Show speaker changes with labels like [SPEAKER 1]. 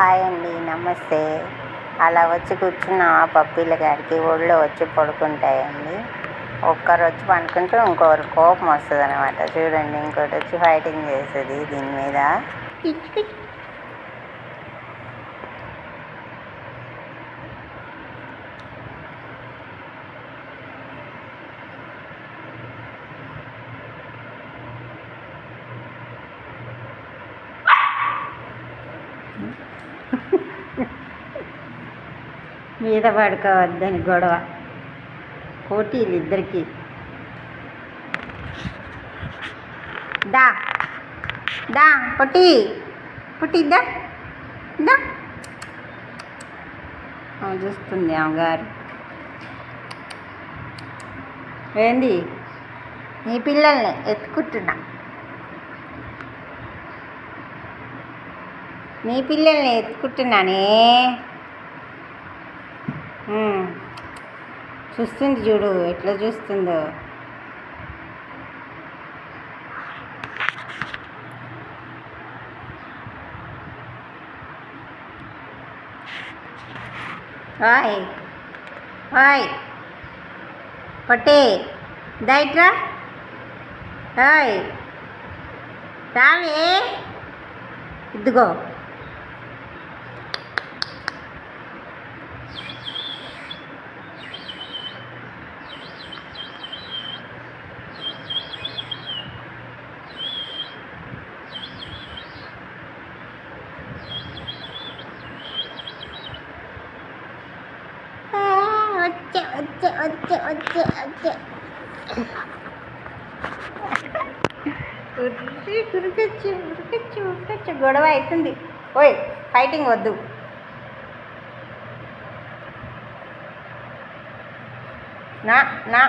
[SPEAKER 1] Hi అండి నమస్తే. అలా వచ్చి కూర్చున్న ఆ పప్పీల గారికి ఒళ్ళో వచ్చి పడుకుంటాయండి. ఒక్కరు వచ్చి పండుకుంటే ఇంకొకరు కోపం వస్తుంది అనమాట చూడండి ఇంకోటి వచ్చి ఫైటింగ్ చేస్తుంది దీని మీద. మీద పడుకోవద్దని గొడవ. పోటీలు ఇద్దరికి. దా. దా పొట్టి. పొట్టి దా. దా. చూస్తుంది అమ్మగారు ఏంది? నీ పిల్లల్ని ఎత్తుకుంటున్నా. నీ పిల్లల్ని ఎత్తుకుంటున్నానే. చూస్తుంది చూడు ఎట్లా చూస్తుందో. హాయ్. హాయ్. పట్టే దైట్రా హాయ్. రావే. ఇదిగో ఆ, అచ్చ అచ్చ అచ్చ అచ్చ వచ్చే ఉరికి ఉరికొచ్చు గొడవ అవుతుంది ఓయ్ ఫైటింగ్ వద్దు. నా నా.